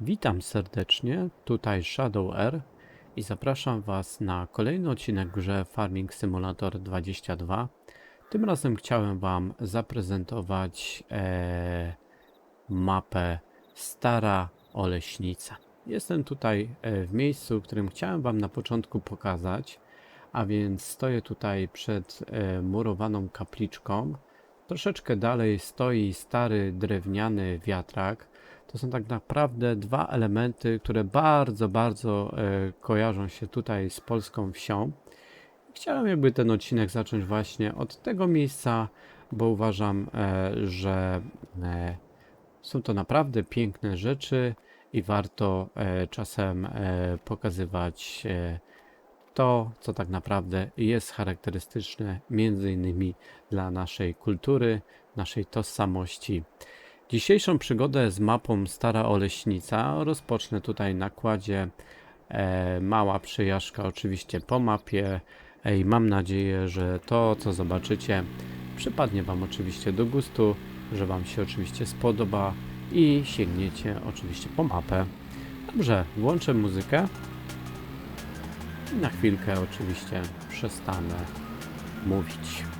Witam serdecznie, tutaj Shadow Air i zapraszam Was na kolejny odcinek grze Farming Simulator 22. Tym razem chciałem Wam zaprezentować e, mapę Stara Oleśnica. Jestem tutaj e, w miejscu, którym chciałem Wam na początku pokazać, a więc stoję tutaj przed e, murowaną kapliczką. Troszeczkę dalej stoi stary drewniany wiatrak. To są tak naprawdę dwa elementy, które bardzo, bardzo e, kojarzą się tutaj z polską wsią. Chciałem jakby ten odcinek zacząć właśnie od tego miejsca, bo uważam, e, że e, są to naprawdę piękne rzeczy i warto czasem pokazywać to, co tak naprawdę jest charakterystyczne między innymi dla naszej kultury, naszej tożsamości. Dzisiejszą przygodę z mapą Stara Oleśnica rozpocznę tutaj na kładzie. E, mała przejażdżka oczywiście po mapie i mam nadzieję, że to co zobaczycie przypadnie Wam oczywiście do gustu, że Wam się oczywiście spodoba i sięgniecie oczywiście po mapę. Dobrze, włączę muzykę i na chwilkę oczywiście przestanę mówić.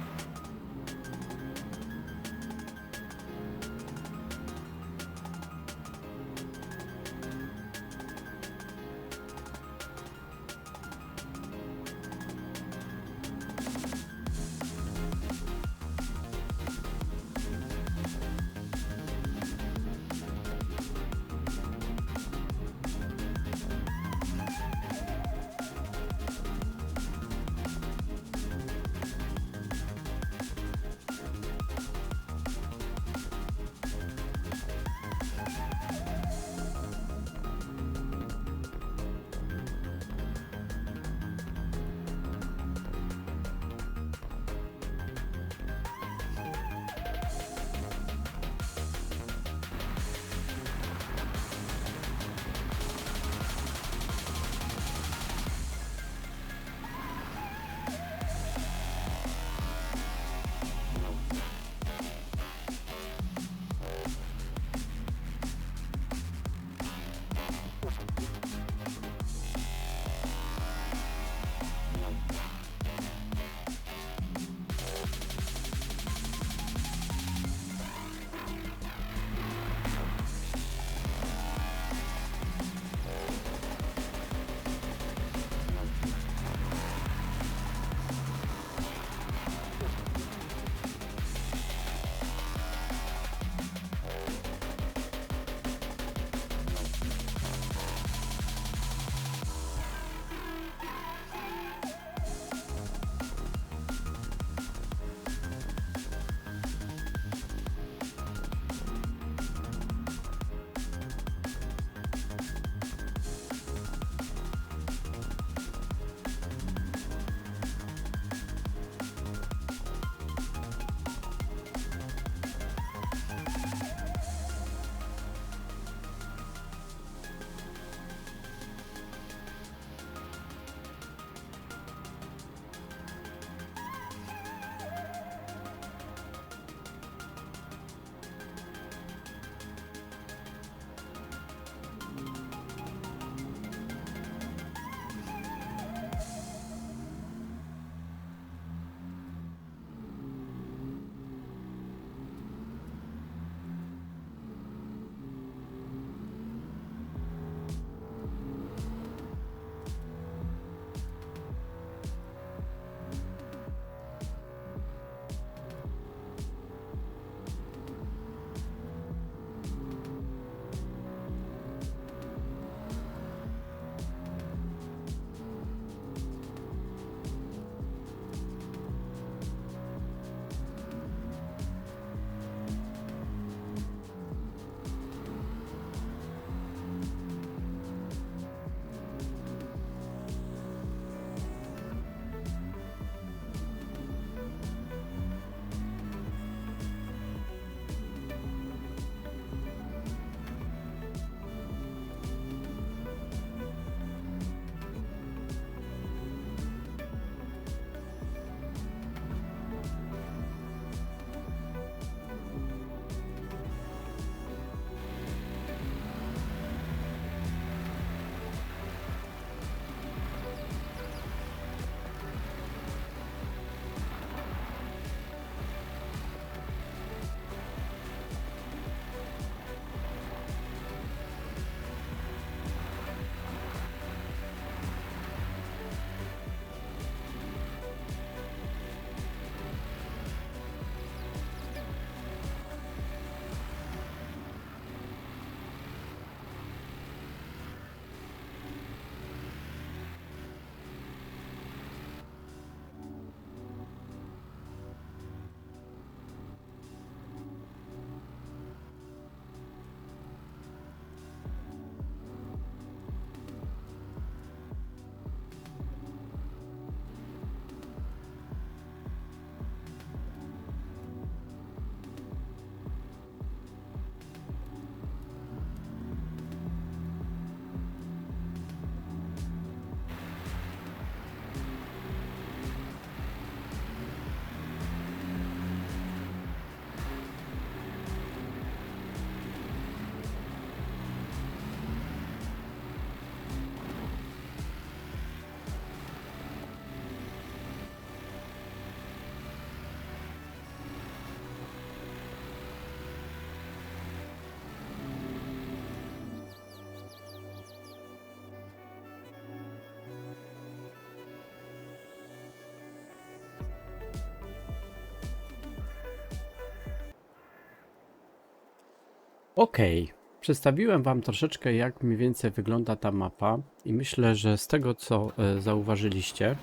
Okej, przedstawiłem Wam troszeczkę, jak mniej więcej wygląda ta mapa, i myślę, że z tego, co e, zauważyliście,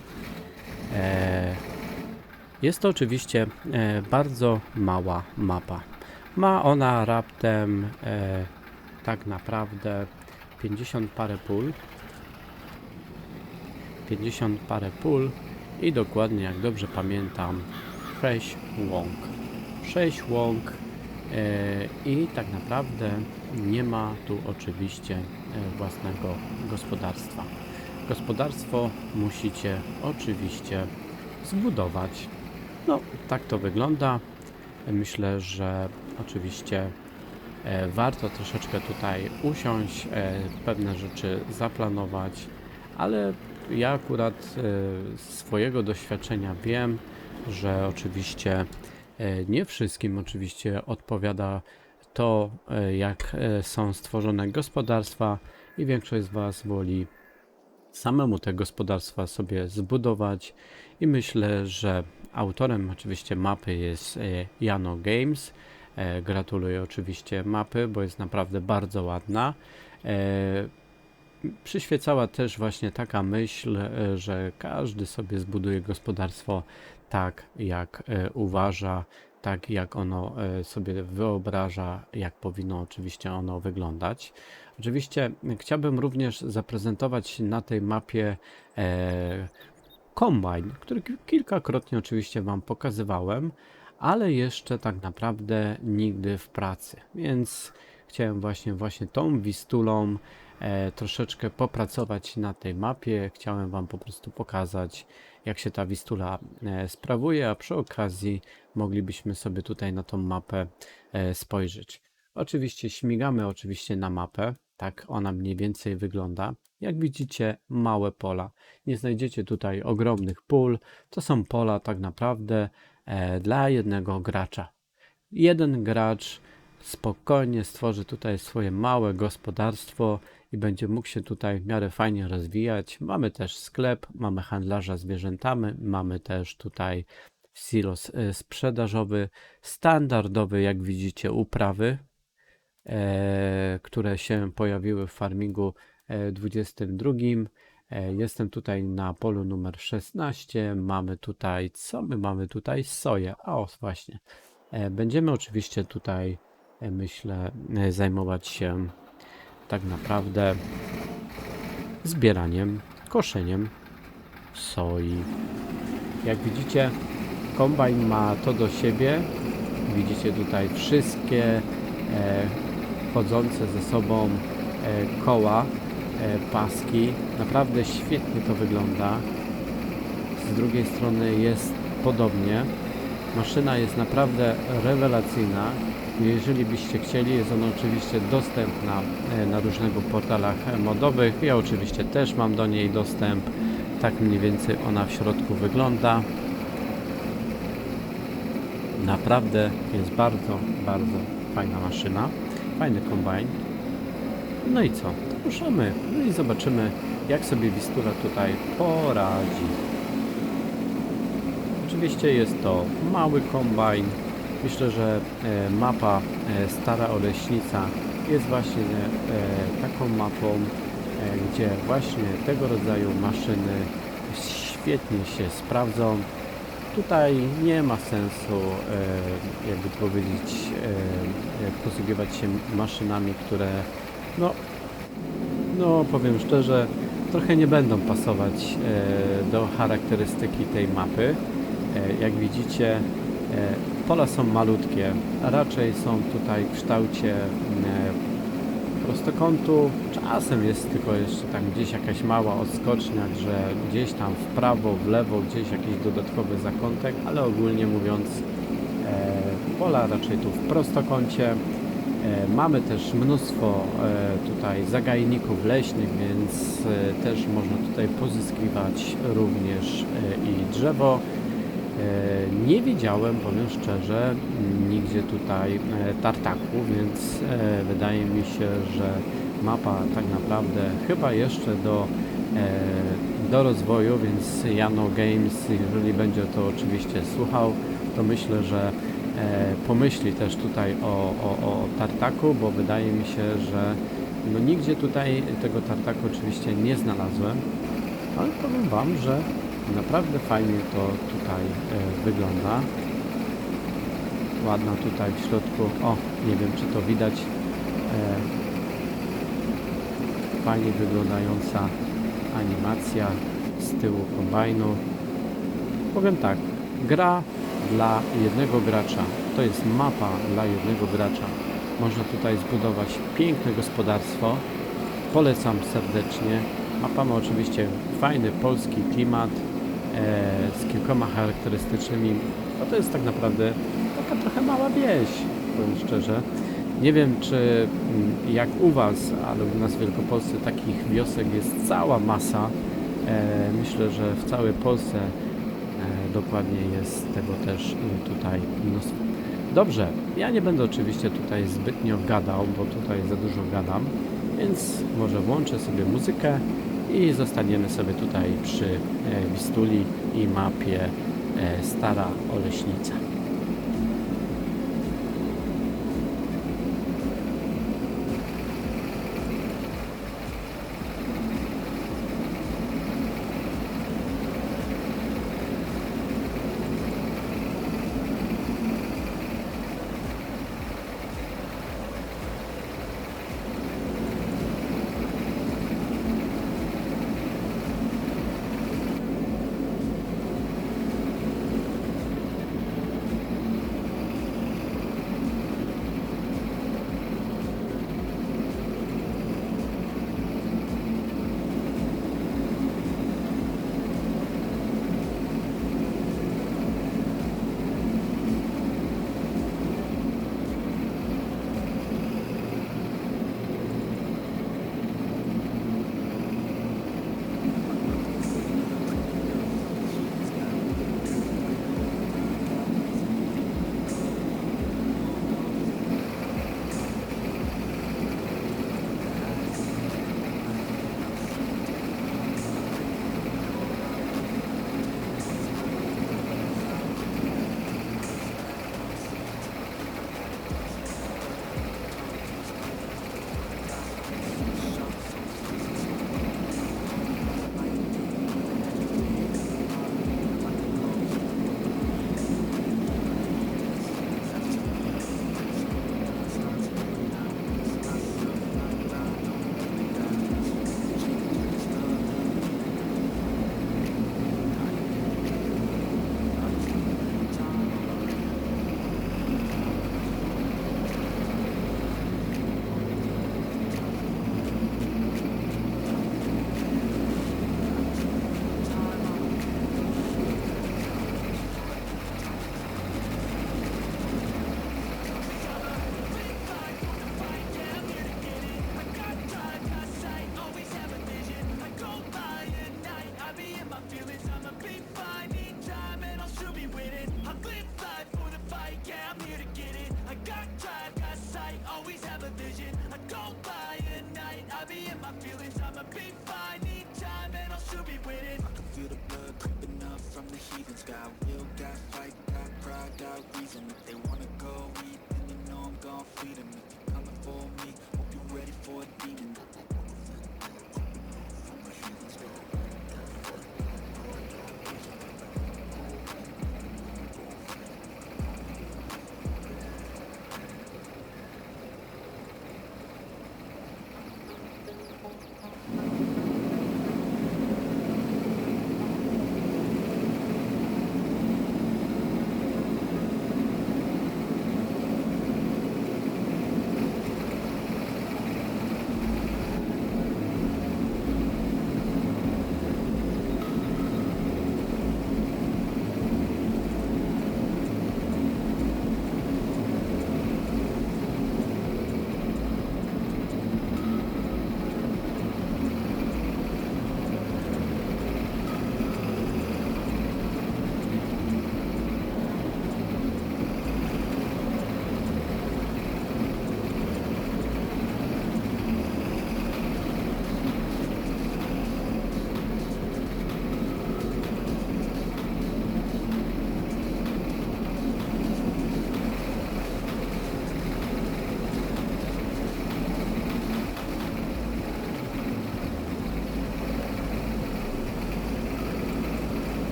e, jest to oczywiście e, bardzo mała mapa. Ma ona raptem e, tak naprawdę 50 parę pól. 50 parę pól i dokładnie, jak dobrze pamiętam, 6 łąk. 6 łąk i tak naprawdę nie ma tu oczywiście e, własnego gospodarstwa. Gospodarstwo musicie oczywiście zbudować. No, tak to wygląda. Myślę, że oczywiście e, warto troszeczkę tutaj usiąść, e, pewne rzeczy zaplanować, ale ja akurat e, z swojego doświadczenia wiem, że oczywiście e, nie wszystkim oczywiście odpowiada to, e, jak e, są stworzone gospodarstwa i większość z Was woli samemu te gospodarstwa sobie zbudować i myślę, że autorem oczywiście mapy jest e, Jano Games. E, Gratuluję oczywiście mapy, bo jest naprawdę bardzo ładna. E, Przyświecała też właśnie taka myśl, e, że każdy sobie zbuduje gospodarstwo tak, jak e, uważa, tak jak ono e, sobie wyobraża, jak powinno oczywiście ono wyglądać. Oczywiście chciałbym również zaprezentować na tej mapie e, kombajn, który ki- kilkakrotnie oczywiście Wam pokazywałem, ale jeszcze tak naprawdę nigdy w pracy. Więc chciałem właśnie właśnie tą wistulą e, troszeczkę popracować na tej mapie. Chciałem Wam po prostu pokazać, jak się ta wistula e, sprawuje, a przy okazji moglibyśmy sobie tutaj na tą mapę e, spojrzeć. Oczywiście śmigamy oczywiście na mapę, tak ona mniej więcej wygląda. Jak widzicie, małe pola. Nie znajdziecie tutaj ogromnych pól. To są pola tak naprawdę e, dla jednego gracza. Jeden gracz spokojnie stworzy tutaj swoje małe gospodarstwo i będzie mógł się tutaj w miarę fajnie rozwijać. Mamy też sklep, mamy handlarza zwierzętami, mamy też tutaj silos e, sprzedażowy, standardowy, jak widzicie, uprawy, e, które się pojawiły w farmingu e, 22. E, Jestem tutaj na polu numer 16. Mamy tutaj, co my mamy tutaj? Soję. A o, właśnie. E, Będziemy oczywiście tutaj, e, myślę, e, zajmować się tak naprawdę zbieraniem, koszeniem soi. Jak widzicie, kombajn ma to do siebie. Widzicie tutaj wszystkie e, chodzące ze sobą e, koła, e, paski. Naprawdę świetnie to wygląda. Z drugiej strony jest podobnie. Maszyna jest naprawdę rewelacyjna. Jeżeli byście chcieli, jest ona oczywiście dostępna e, na różnego portalach modowych. Ja oczywiście też mam do niej dostęp. Tak mniej więcej ona w środku wygląda. Naprawdę jest bardzo, bardzo fajna maszyna. Fajny kombajn. No i co? Ruszamy. No i zobaczymy, jak sobie Wistula tutaj poradzi. Oczywiście jest to mały kombajn. Myślę, że e, mapa e, Stara Oleśnica jest właśnie e, taką mapą, gdzie właśnie tego rodzaju maszyny świetnie się sprawdzą. Tutaj nie ma sensu, jakby powiedzieć, posługiwać się maszynami, które no, no powiem szczerze, trochę nie będą pasować do charakterystyki tej mapy. Jak widzicie, pola są malutkie, a raczej są tutaj w kształcie e, prostokątu. Czasem jest tylko jeszcze tam gdzieś jakaś mała odskocznia, że gdzieś tam w prawo, w lewo, gdzieś jakiś dodatkowy zakątek, ale ogólnie mówiąc e, pola raczej tu w prostokącie. E, Mamy też mnóstwo tutaj zagajników leśnych, więc też można tutaj pozyskiwać również i drzewo. E, Nie widziałem, powiem szczerze, nigdzie tutaj e, tartaku, więc e, wydaje mi się, że mapa tak naprawdę chyba jeszcze do, do rozwoju, więc Jano Games, jeżeli będzie to oczywiście słuchał, to myślę, że pomyśli też tutaj o, o, o tartaku, bo wydaje mi się, że no nigdzie tutaj tego tartaku oczywiście nie znalazłem, ale powiem Wam, że naprawdę fajnie to tutaj e, wygląda. Ładna tutaj w środku, o nie wiem czy to widać, e, fajnie wyglądająca animacja z tyłu kombajnu. Powiem tak, gra dla jednego gracza. To jest mapa dla jednego gracza. Można tutaj zbudować piękne gospodarstwo. Polecam serdecznie. Mapa ma oczywiście fajny polski klimat z kilkoma charakterystycznymi. No to jest tak naprawdę taka trochę mała wieś, powiem szczerze. Nie wiem, czy mm, jak u Was, ale u nas w Wielkopolsce takich wiosek jest cała masa. E, myślę, że w całej Polsce e, dokładnie jest tego też e, tutaj mnóstwo. Dobrze, ja nie będę oczywiście tutaj zbytnio gadał, bo tutaj za dużo gadam, więc może włączę sobie muzykę i zostaniemy sobie tutaj przy e, Wistuli i mapie e, Stara Oleśnica.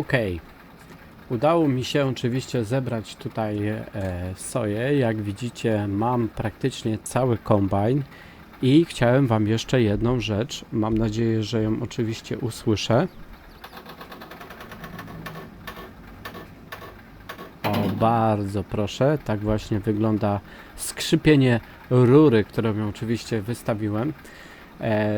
Okej. Udało mi się oczywiście zebrać tutaj e, soję. Jak widzicie, mam praktycznie cały kombajn i chciałem Wam jeszcze jedną rzecz. Mam nadzieję, że ją oczywiście usłyszę. O, bardzo proszę. Tak właśnie wygląda skrzypienie rury, którą ją oczywiście wystawiłem. E,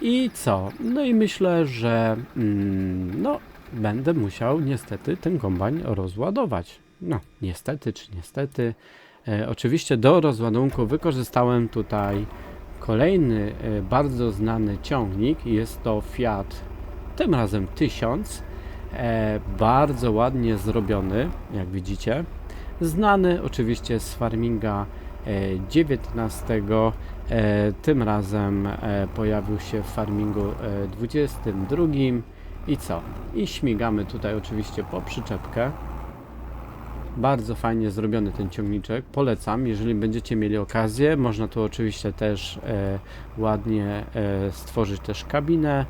I co? No i myślę, że mm, no, będę musiał niestety ten kombajn rozładować. No, niestety czy niestety. E, oczywiście do rozładunku wykorzystałem tutaj kolejny e, bardzo znany ciągnik. Jest to Fiat, tym razem 1000. E, bardzo ładnie zrobiony, jak widzicie. Znany oczywiście z farminga e, 19. E, tym razem e, pojawił się w farmingu e, 22. I co? I śmigamy tutaj oczywiście po przyczepkę. Bardzo fajnie zrobiony ten ciągniczek. Polecam, jeżeli będziecie mieli okazję. Można tu oczywiście też e, ładnie e, stworzyć też kabinę.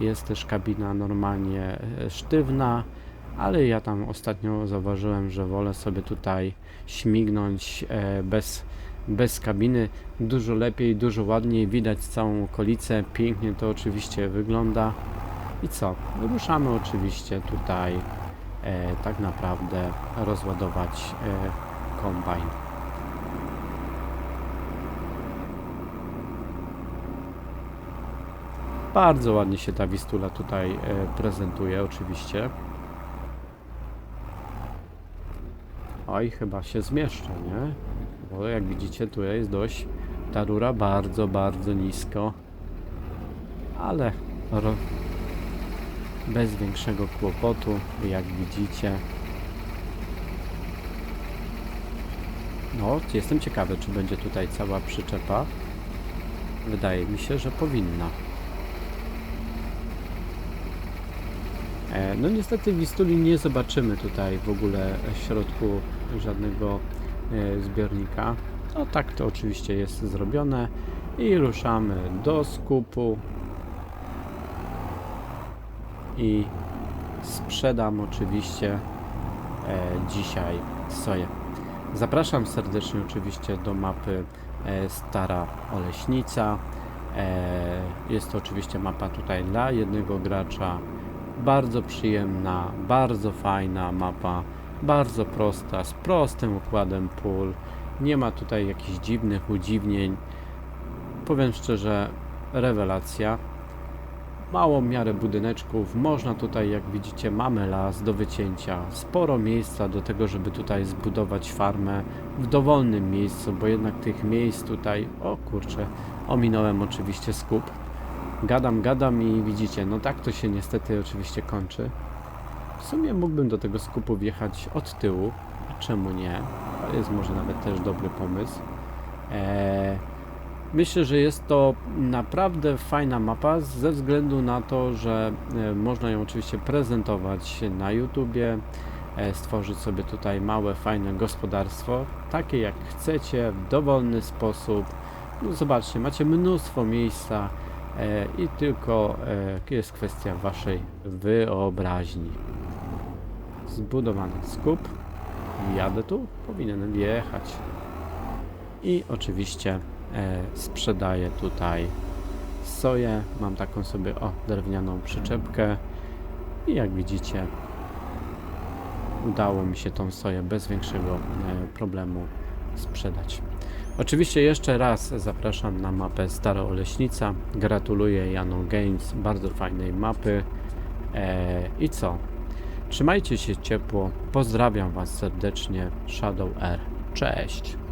Jest też kabina normalnie e, sztywna, ale ja tam ostatnio zauważyłem, że wolę sobie tutaj śmignąć e, bez, bez kabiny. Dużo lepiej, dużo ładniej widać całą okolicę. Pięknie to oczywiście wygląda. I co? Ruszamy oczywiście tutaj e, tak naprawdę rozładować e, kombajn. Bardzo ładnie się ta Wistula tutaj e, prezentuje oczywiście. Oj, chyba się zmieszczę, nie? Bo jak widzicie, tu jest dość ta rura bardzo, bardzo nisko. Ale. Bez większego kłopotu, jak widzicie. No, jestem ciekawy, czy będzie tutaj cała przyczepa. Wydaje mi się, że powinna. E, No niestety w Wistuli nie zobaczymy tutaj w ogóle w środku żadnego e, zbiornika. No tak to oczywiście jest zrobione i ruszamy do skupu i sprzedam oczywiście e, dzisiaj soję. Zapraszam serdecznie oczywiście do mapy e, Stara Oleśnica. E, Jest to oczywiście mapa tutaj dla jednego gracza. Bardzo przyjemna, bardzo fajna mapa, bardzo prosta, z prostym układem pól. Nie ma tutaj jakichś dziwnych udziwnień. Powiem szczerze, rewelacja. Mało w miarę budyneczków. Można tutaj, jak widzicie, mamy las do wycięcia. Sporo miejsca do tego, żeby tutaj zbudować farmę w dowolnym miejscu, bo jednak tych miejsc tutaj, o kurczę, ominąłem oczywiście skup. Gadam, gadam i widzicie, no tak to się niestety oczywiście kończy. W sumie mógłbym do tego skupu wjechać od tyłu, a czemu nie? To jest może nawet też dobry pomysł. Eee, myślę, że jest to naprawdę fajna mapa ze względu na to, że e, można ją oczywiście prezentować na YouTubie, e, stworzyć sobie tutaj małe, fajne gospodarstwo, takie jak chcecie, w dowolny sposób. No zobaczcie, macie mnóstwo miejsca e, i tylko jest kwestia waszej wyobraźni. Zbudowany skup. Jadę tu? Powinienem jechać. I oczywiście sprzedaję tutaj soję. Mam taką sobie o drewnianą przyczepkę. I jak widzicie, udało mi się tą soję bez większego e, problemu sprzedać. Oczywiście jeszcze raz zapraszam na mapę Stara Oleśnica. Gratuluję Janu Games, bardzo fajnej mapy. E, I co? Trzymajcie się ciepło. Pozdrawiam Was serdecznie. Shadow R. Cześć.